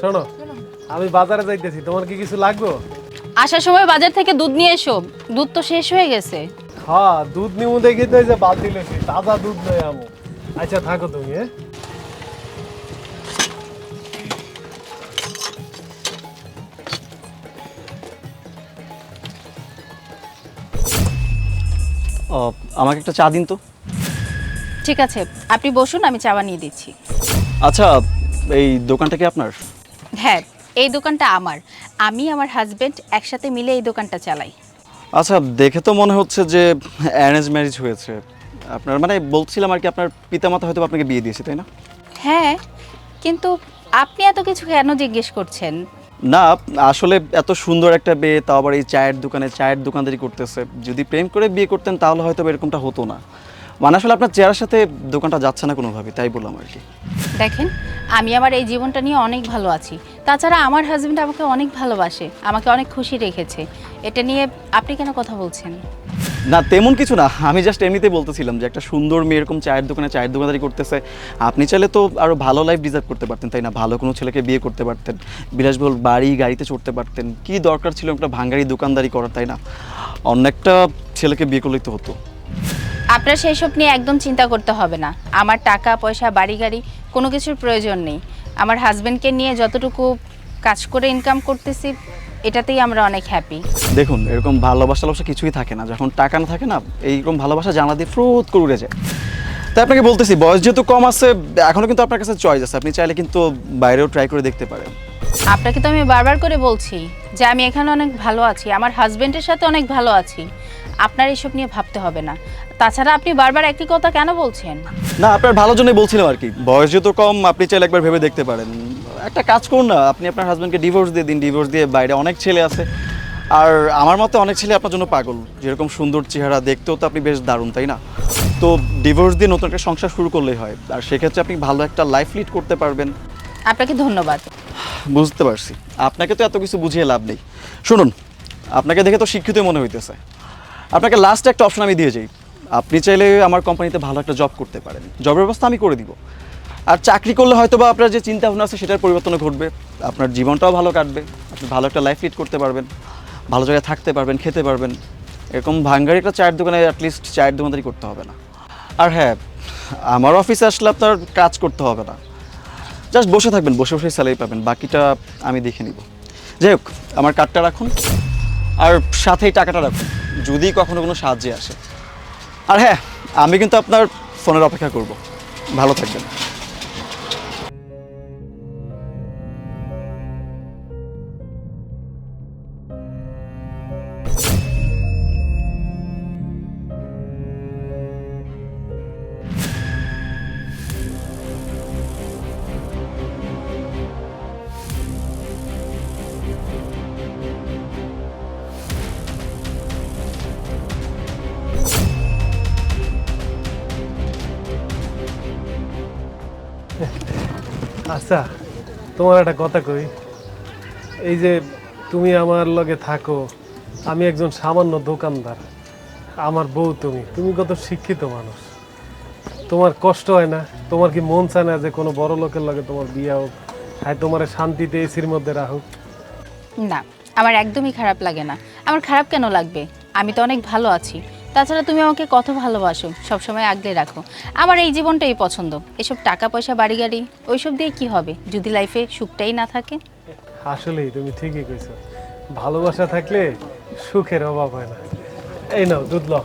শোনো আমি বাজারে যাইতেছি তোমার কি কিছু লাগবে? আসার সময় বাজার থেকে দুধ নিয়ে এসো দুধ তো শেষ হয়ে গেছে। হ্যাঁ দুধ নিমু দেখি তো এই যে বালতি লইছি তাজা দুধ লই আমু। আচ্ছা থাকো তুমি হ্যাঁ? ও, আমাকে একটা চা দিন তো। ঠিক আছে আপনি বসুন আমি চা বানিয়ে দিচ্ছি। আচ্ছা এই দোকানটা কি আপনার? হ্যাঁ এই দোকানটা আমার। আমি আমার হাজবেন্ড একসাথে মিলে এই দোকানটা চালাই। আচ্ছা দেখে তো মনে হচ্ছে যে অ্যারেঞ্জ ম্যারেজ হয়েছে। আপনার মানে বলছিলাম আর কি আপনার পিতামাতা হয়তো আপনাকে বিয়ে দিয়েছে তাই না? হ্যাঁ কিন্তু আপনি এত কিছু কেন জিজ্ঞেস করছেন? না আসলে এত সুন্দর একটা বিয়ে তাও আবার এই চায়ের দোকানে চায়ের দোকানদারি করতেছে। যদি প্রেম করে বিয়ে করতেন তাহলে হয়তো এরকমটা হতো না। মানে আসলে আপনার চেয়ারের সাথে দোকানটা যাচ্ছে না কোনোভাবে তাই বললাম আর কি। দেখেন আমি আমার এই জীবনটা নিয়ে অনেক ভালো আছি। তাছাড়া আমার হাজব্যান্ড আমাকে অনেক ভালোবাসে আমাকে অনেক খুশি রেখেছে। এটা নিয়ে আপনি কেন কথা বলছেন? না তেমন কিছু না আমি জাস্ট এমনিতে বলতেছিলাম যে একটা সুন্দর মেয়ে এরকম চায়ের দোকানে চায়ের দোকানদারি করতেছে আপনি চাইলে তো আরও ভালো লাইফ ডিজার্ভ করতে পারতেন তাই না? ভালো কোনো ছেলেকে বিয়ে করতে পারতেন বিলাসবহুল বাড়ি গাড়িতে চড়তে পারতেন কি দরকার ছিল একটা ভাঙ্গারি দোকানদারি করার তাই না? অন্য একটা ছেলেকে বিয়ে করলেই তো হতো। আপনার সেই সব নিয়ে একদম চিন্তা করতে হবে না। আমার টাকা পয়সা বাড়ি গাড়ি কোনো কিছুর প্রয়োজন নেই। আমার হাজবেন্ডকে নিয়ে যতটুকু কাজ করে ইনকাম করতেছি এটাতেই আমরা অনেক হ্যাপি দেখুন এরকম ভালোবাসা টালোবাসা কিছুই থাকে না। যখন টাকা না থাকে না এইরকম ভালোবাসা জানা দিয়ে ফ্রুত করে উড়ে যায়। তাই আপনাকে বলতেছি বয়স যেহেতু কম আছে এখনও কিন্তু আপনার কাছে চয়েস আছে। আপনি চাইলে কিন্তু বাইরেও ট্রাই করে দেখতে পারেন। আপনাকে তো আমি বারবার করে বলছি যে আমি এখানে অনেক ভালো আছি আমার হাজবেন্ডের সাথে অনেক ভালো আছি। আপনার এসব নিয়ে ভাবতে হবে না। তাছাড়া আপনি বারবার একই কথা কেন বলছেন? না আপনার ভালোর জন্যই বলছিলাম আর কি। বয়স যেহেতু কম আপনি চাইলে একবার ভেবে দেখতে পারেন। একটা কাজ করুন না আপনি আপনার হাজব্যান্ডকে ডিভোর্স দিয়ে দিন। ডিভোর্স দিয়ে বাইরে অনেক ছেলে আছে। আর আমার মতে অনেক ছেলে আপনার জন্য পাগল। যেরকম সুন্দর চেহারা দেখতেও তো আপনি বেশ দারুণ তাই না? তো ডিভোর্স দিয়ে নতুন একটা সংসার শুরু করলেই হয়। আর সেক্ষেত্রে আপনি ভালো একটা লাইফ লিড করতে পারবেন। আপনাকে ধন্যবাদ। বুঝতে পারছি। আপনাকে তো এত কিছু বুঝিয়ে লাভ নেই। শুনুন আপনাকে দেখে তো শিক্ষিতই মনে হইতেছে। আপনাকে লাস্ট একটা অপশন আমি দিয়ে যাই। আপনি চাইলে আমার কোম্পানিতে ভালো একটা জব করতে পারেন। জবের ব্যবস্থা আমি করে দিব। আর চাকরি করলে হয়তো বা আপনার যে চিন্তা ভাবনা আছে সেটার পরিবর্তন ঘটবে। আপনার জীবনটাও ভালো কাটবে। আপনি ভালো একটা লাইফ লিড করতে পারবেন। ভালো জায়গায় থাকতে পারবেন, খেতে পারবেন। এরকম ভাঙ্গারি একটা চায়ের দোকানে অ্যাটলিস্ট চায়ের দোকানদারি করতে হবে না। আর হ্যাঁ আমার অফিসে আসলে আপনার কাজ করতে হবে না। জাস্ট বসে থাকবেন, বসে বসে স্যালারি পাবেন। বাকিটা আমি দেখে নিব। যাই হোক, আমার কার্ডটা রাখুন। আর সাথেই টাকাটা রাখুন। যদি কখনো কোনো সাহায্যে আসে। আর হ্যাঁ আমি কিন্তু আপনার ফোনের অপেক্ষা করব। ভালো থাকবেন। আচ্ছা তোমার একটা কথা কই। এই যে তুমি আমার লগে থাকো, আমি একজন সামান্য দোকানদার, আমার বউ তুমি তুমি কত শিক্ষিত মানুষ। তোমার কষ্ট হয় না? তোমার কি মন চায় না যে কোনো বড় লোকের লগে তোমার বিয়ে হোক হ্যাঁ তোমার শান্তিতে এসির মধ্যে রাখুক? না, আমার একদমই খারাপ লাগে না। আমার খারাপ কেন লাগবে? আমি তো অনেক ভালো আছি। তাছাড়া তুমি আমাকে কত ভালোবাসো, সবসময় আগলে রাখো। আমার এই জীবনটাই পছন্দ। এসব টাকা পয়সা বাড়ি গাড়ি ওইসব দিয়ে কি হবে? যদি লাইফে সুখটাই না থাকে? আসলেই তুমি ঠিকই কইছো। ভালোবাসা থাকলে সুখের অভাব হয় না। এই নাও, দুধ লও।